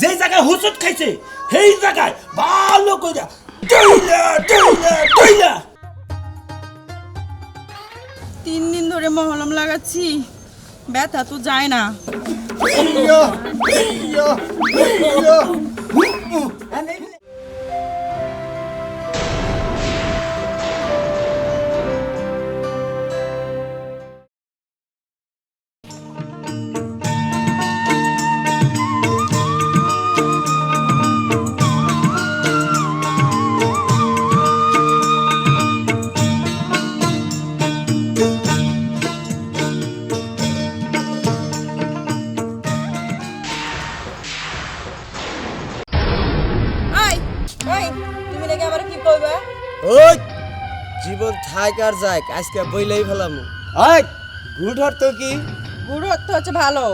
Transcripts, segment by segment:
যেই জায়গায় হুসুট খাইছে, সেই জায়গায় ভালো করে টইলা টইলা টইলা! তিন দিন ধরে মহলম লাগাচ্ছি। ব্যথা তো যায় না। আর যাক আজকে বইলেই ফেলাম। গুড অর্থ কি? গুড় অর্থ হচ্ছে ভালো।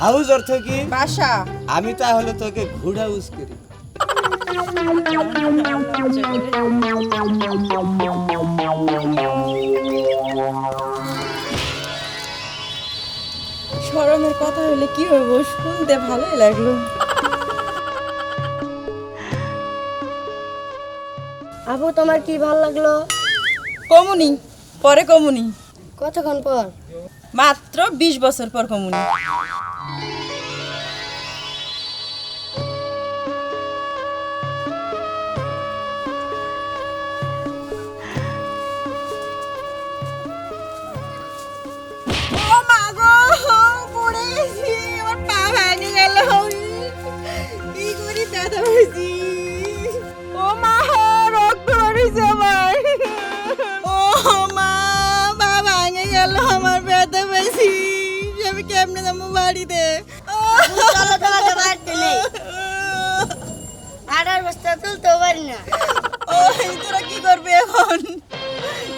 হাউস অর্থ কি? বাসা। আমি তাহলে তোকে ঘুড হাউস করি। শরমের কথা হলে কি হইব? শুনতে ভালোই লাগল। আপু তোমার কি ভালো লাগল? কমুনি পরে কমুনি। কতক্ষণ পর? মাত্র বিশ বছর পর কমুনি।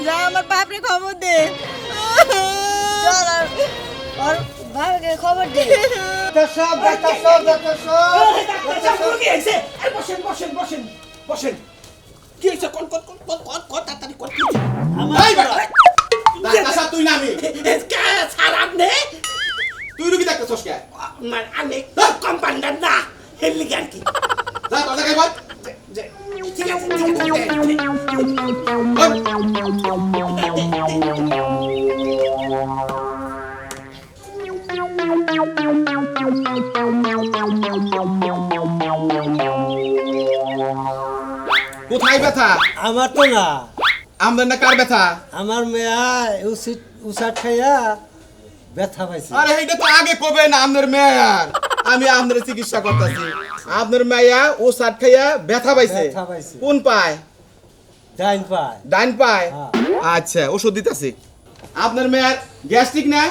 যা আমার বাপরে খবর দে। চল আর ওর ভাইকে খবর দে। সব দেখা সব দেখা সব। কি হয়েছে এই বসেন বসেন বসেন বসেন। কি হয়েছে? কোন কোন কোন কোন কোন কোন তাড়াতাড়ি কোন কি হয়েছে? ডাক্তার সাহেব তুই না আমি। কে তুই রুগী ডাক্তার মানে আমি কম্পাউন্ডার না যা বল। যে-। কোথায় ব্যথা? আমার তো না। আমাদের না কার ব্যথা? আমার মেয়া উচিত উচাট খাইয়া ব্যথা পাইছে। আরে এইটা তো আগে কবে না আপনার মেয়ার? আমি আপনার চিকিৎসা করতেছি। আপনার মেয়া ও সাত খাইয়া ব্যথা পাইছে। ব্যথা পাইছে। কোন পায়? ডাইন পায়। ডাইন পায়? হ্যাঁ। আচ্ছা ওষুধ দিতেছি। আপনার মেয়ার গ্যাস্ট্রিক না?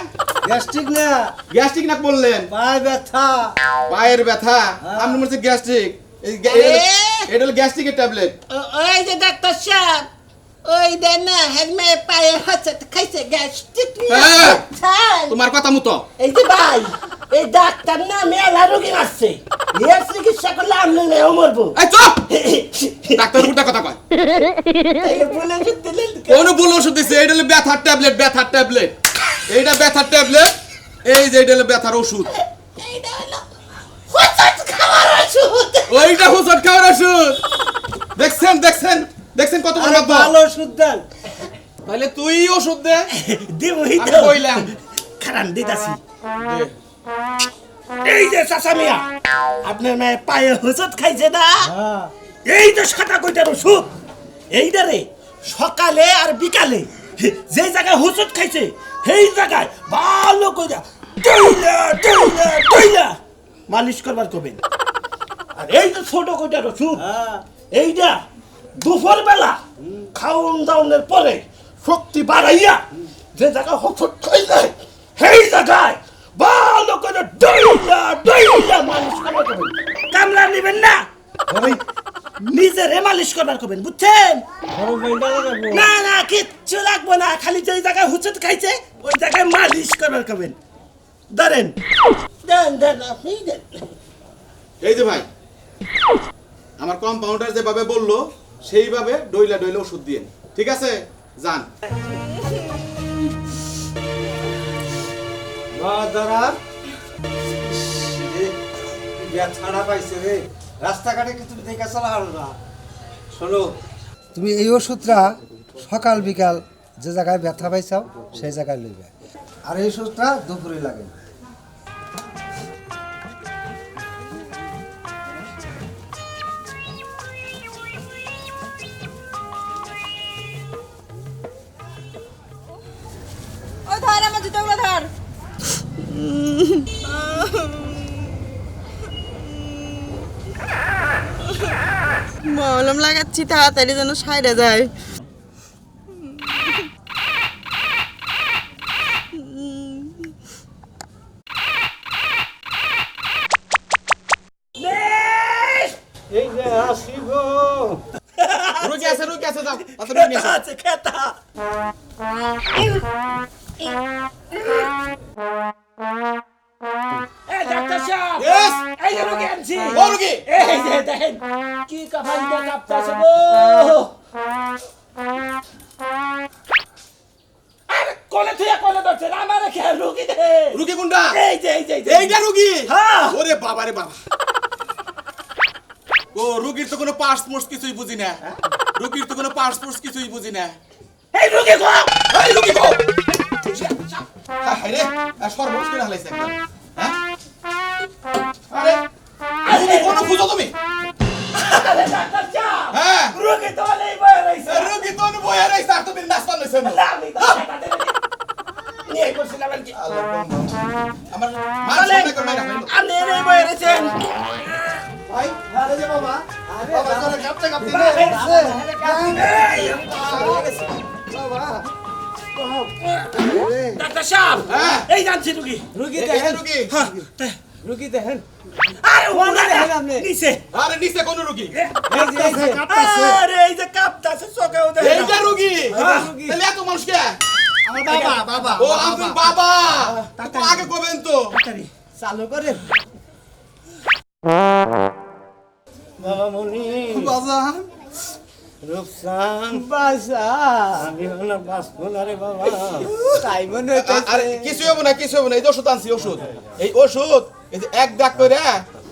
গ্যাস্ট্রিক না। গ্যাস্ট্রিক না বললেন? পায় ব্যথা। পায়ের ব্যথা? হ্যাঁ। আপনার মধ্যে গ্যাস্ট্রিক। এটা হলো গ্যাস্ট্রিকের ট্যাবলেট। ওই যে ডাক্তার সাহেব ওই দেন না হেলমে পায়ে হচ্ছে খাইছে গ্যাস্ট্রিক হ্যাঁ। তোমার কথা মতো। এই যে ভাই এই ডাক্তার না মেলা রোগী আসছে এর চিকিৎসা করলে আপনি নেও মরবো। এই চুপ! ডাক্তার উল্টা কথা কয়। এই বলে যে দিলেন কোন ভুল ওষুধ দিছে এইটা হলো ব্যথার ট্যাবলেট ব্যথার ট্যাবলেট। এইটা ব্যথার ট্যাবলেট এই যে এইটা হলো ব্যথার ওষুধ। এইটা হলো হঠাৎ খাওয়ার ওষুধ। ওইটা হুসট খাওয়ার ওষুধ। দেখছেন দেখছেন দেখছেন কত বড় ভালো ওষুধ দেন। তাহলে তুই ওষুধ দে। দিবই তো। কইলাম। খারান দিতাছি। দে। এই যে চাচা মিয়া আপনার মেয়ে পায়ে হুসুত খাইছে না? হ্যাঁ। এই তো সাদা কইটার ওষুধ এইটারে সকালে আর বিকালে যে জায়গায় হুসুত খাইছে সেই জায়গায় ভালো কইরা টইলা টইলা টইলা মালিশ করবার কবেন। আর এই তো ছোট কইটার ওষুধ হ্যাঁ। এইটা দুপুর বেলা খাওন দাওনের পরে শক্তি বাড়াইয়া যে জায়গায় হঠট খাইলে সেই জায়গায় ভালো করে ডইলা ডইলা মালিশ করবার কবেন কামলা নিবেন না? ওই নিজেরে মালিশ করবার করবেন বুঝছেন? না না কিচ্ছু লাগবো না খালি যে জায়গায় হুচুট খাইছে ওই জায়গায় মালিশ করবার করবেন ধরেন। দেন দেন আপনি দেন। এই যে ভাই আমার কম্পাউন্ডার যেভাবে বলল সেইভাবে ডইলা ডইলা ওষুধ দিয়ে ঠিক আছে? যান। ধরা ছাড়া পাইছে রে। রাস্তাঘাটে কি তুমি দেখে চলা হারো না। শোনো, তুমি এই ওষুধটা সকাল বিকাল যে জায়গায় ব্যথা পাইছাও, সেই জায়গায় লইবে। আর এই ওষুধটা দুপুরে লাগে। ধর, আমার জুতোগুলো ধর। মলম লাগাচ্ছি তাড়াতাড়ি যেন সাইডে যায়। খেতা এই ডাক্তার সাহেব! এই যে রোগী আনছি! ও রুগী! এই যে দেখেন কি কাফান দিয়ে কাঁপতাছে গো! আরে কোলে থেকে কোলে ধরছেন আমার খেয়াল রুগী দে! রুগী কোনটা এই যে এই যে এইটা রুগী! হ্যাঁ। ওরে বাবা রে বাবা। ও রুগীর তো কোনো পার্স মোর্স কিছুই বুঝি না। রুগীর তো কোনো পার্স মোর্স কিছুই বুঝি না। এই রুগী গো! এই রুগী গো! হ্যাঁ রে আর সর্বনাশ করে হালাইছে একদম। হ্যাঁ? আরে রুগী কোন খুঁজো তুমি। আরে হ্যাঁ। রুগী তো নেই বয়ে রইছে রুগী তো অনু বইয়া রইছে আর তুমি নাস্তা লইছেন আমি তো নিয়ে করছিলাম আর কি। আমার করে মাইরা ফেলল। আপনি নেই বয়ে রইছেন ভাই আরে যে বাবা। বাবা চলে কাঁপতে কাঁপতে ডাক্তার সাহেব হ্যাঁ। এই জানছি রুগী। রুগী এই- এই দেখেন রুগী? হ্যাঁ রুগী দেখেন। আরে ওনা দেখেন আপনি? নিচে। আরে নিচে কোন রুগী? এই যে এই যে আরে এই যে কাঁপতাছে চোখেও দেখে এইটা রুগী? হ্যাঁ, রুগী। তাহলে এত মানুষ কে আমার বাবা বাবা ও আপনার বাবা। তো আগে কবেন তো। চালু করে বাবা মনি। বাজান রূপসান। বাসা আমি না বাঁচবো না রে বাবা তাই মনে আরে কিছু হবে না কিছু হবে না এই যে ওষুধ আনছি ওষুধ। এই ওষুধ এই যে এক ডাক করে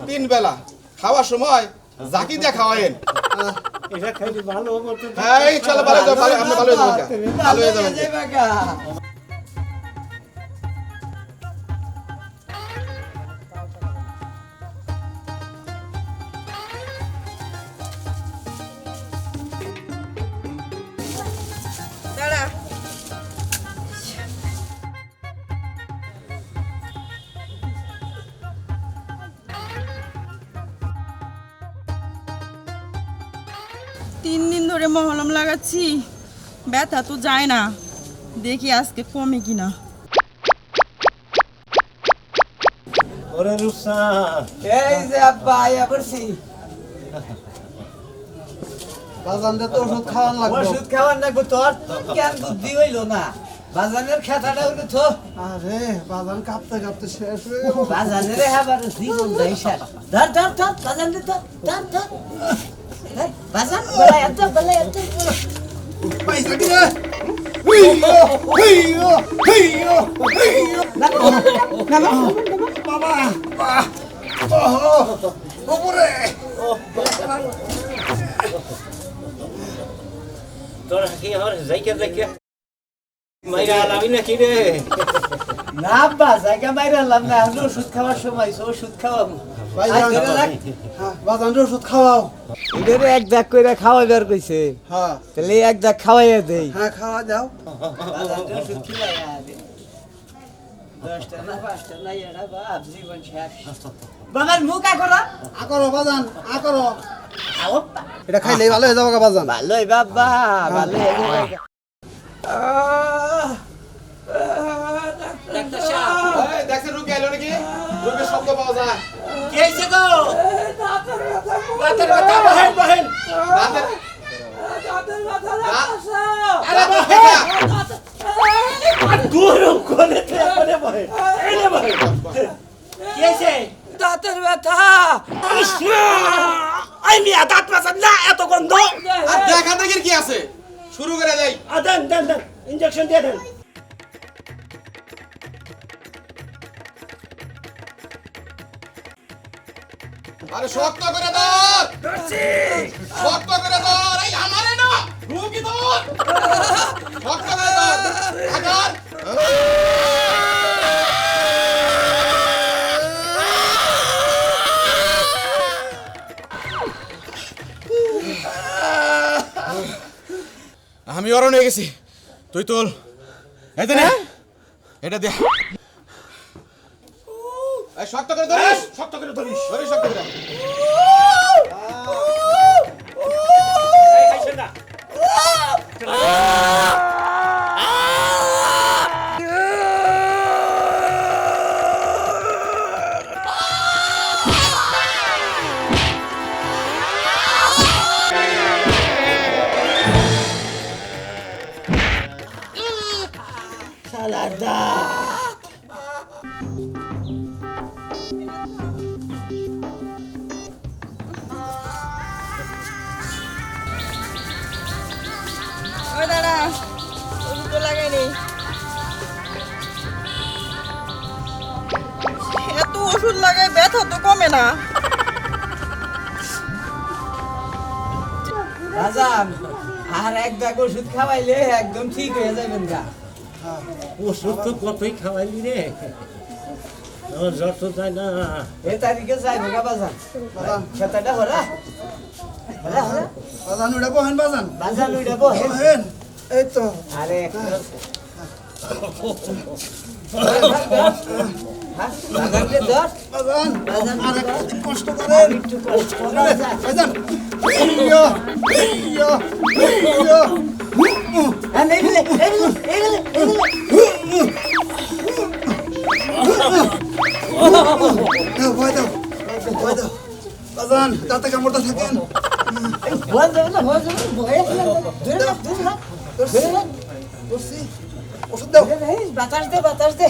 তিন বেলা খাওয়ার সময় জাকি দিয়ে খাওয়ায়েন। এটা খাইলে ভালো হবে তো। হ্যাঁ ইনশাল্লাহ ভালো হয়ে যাবে ভালো ভালো হয়ে যাবে। ভালো হয়ে যাবে। তিন দিন ধরে মহলম লাগাচ্ছি। ব্যথা তো যায় না। দেখি আজকে কমে কিনা। ওরে রূপসান এই যে আব্বা আয়া করছি বাজানটা তো ওষুধ খাওয়ান লাগবে। ওষুধ খাওয়ার লাগবে তোর কেন বুদ্ধি হইল না? বাজানের খেতাটা হইল তো। আরে বাজান কাঁপতে কাঁপতে শেষ হয়ে গেল। বাজানের আবার জীবন যাই স্যার ধর ধর ধর বাজান ধর ধর ধর। বাজান বলাই এত বলাই হইয়ো বাবা উপরে নাকি রে না বা জায়গা মাইরা আলাম না আমি ওষুধ খাওয়ার সময় ওষুধ খাওয়াবো। ওষুধ খাওয়াও। এদের এক দাগ করে খাওয়াইবার কইছে। হ্যাঁ। তাহলে এক দাগ খাওয়াইয়া দেই। হ্যাঁ খাওয়া যাও ওষুধ দশটা না পাঁচটা না এরা বাপ জীবন শেষ। বাবার মুখ আকরা আকরো বাজান আকরো এটা খাইলেই ভালো হয়ে যাব বাজান। ভালোই বাবা ভালো এই, দেখছেন রুগী এলো নাকি? রুগীর শব্দ পাওয়া যায়। কি হয়েছে গো। মাথার ব্যথা বহেন বহেন। রাতের আরে বহেন গরু দাঁতের ব্যথা। আই মিয়া দাঁত মাসান না এত গন্ধ। আর দেখা দেখির কি আছে? শুরু করে দেই। দেন দেন দেন। ইঞ্জেকশন দিয়ে দেন। আরে শক্ত করে ধর! শক্ত করে ধর! এই আমারে না! ধর শক্ত করে ধর! আগার আমি অরণ হয়ে গেছি। তুই তোল। এই দে নে। এটা দে। শক্ত করে ধরিস। শক্ত করে ধরিস। ধরিস শক্ত করে। না? ব্যথা তো কমে না। বাজান আর এক ব্যাগ ওষুধ খাওয়াইলে একদম ঠিক হয়ে যাবেন গা। ওষুধ তো কতই খাওয়াইলি রে? জ্বর তো যায় না। এ তারিখে যাইবে গা বাজান। খেতাটা হরা বাজান উড়ে বহেন বাজান। বাজান উইটা বহেন। বহেন এই তো। আরে কষ্ট করেন ইয়ো ইয়ো ইয়ো হ্যাঁ, দাঁতে কামড়টা থাকেন ভয় যাবে না, ভয় যাবে ভয় ওষুধ দাও বাতাস দে বাতাস দে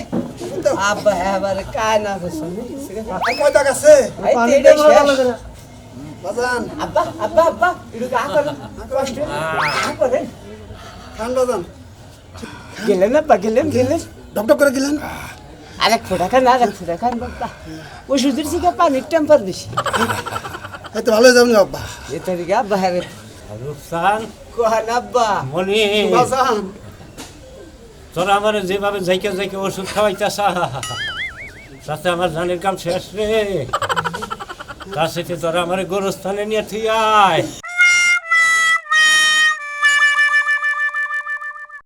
আব্বা হ্যাঁ আবার কায় না বসুন আছে। বাজান। আব্বা আব্বা আব্বা একটু গা করেন কষ্ট। করেন খান বাজান। গেলেন আব্বা গেলেন গেলেন। ডকডক করে গেলেন? আরেক ফোটা খান আরেক ফোটা খান বাবা ওষুধের থেকে পানির টেম্পার বেশি। এই তো ভালো যাবেন আব্বা। এ তারিখে আব্বা হ্যাঁ রে। রূপসান। কোহান আব্বা। মনি বাজান। তোরা আমার যেভাবে যাইকে যাইকে ওষুধ খাওয়াইতাছা তাতে আমার জানের কাম শেষ রে। তার সাথে তোরা আমার গোরস্থানে নিয়ে থুই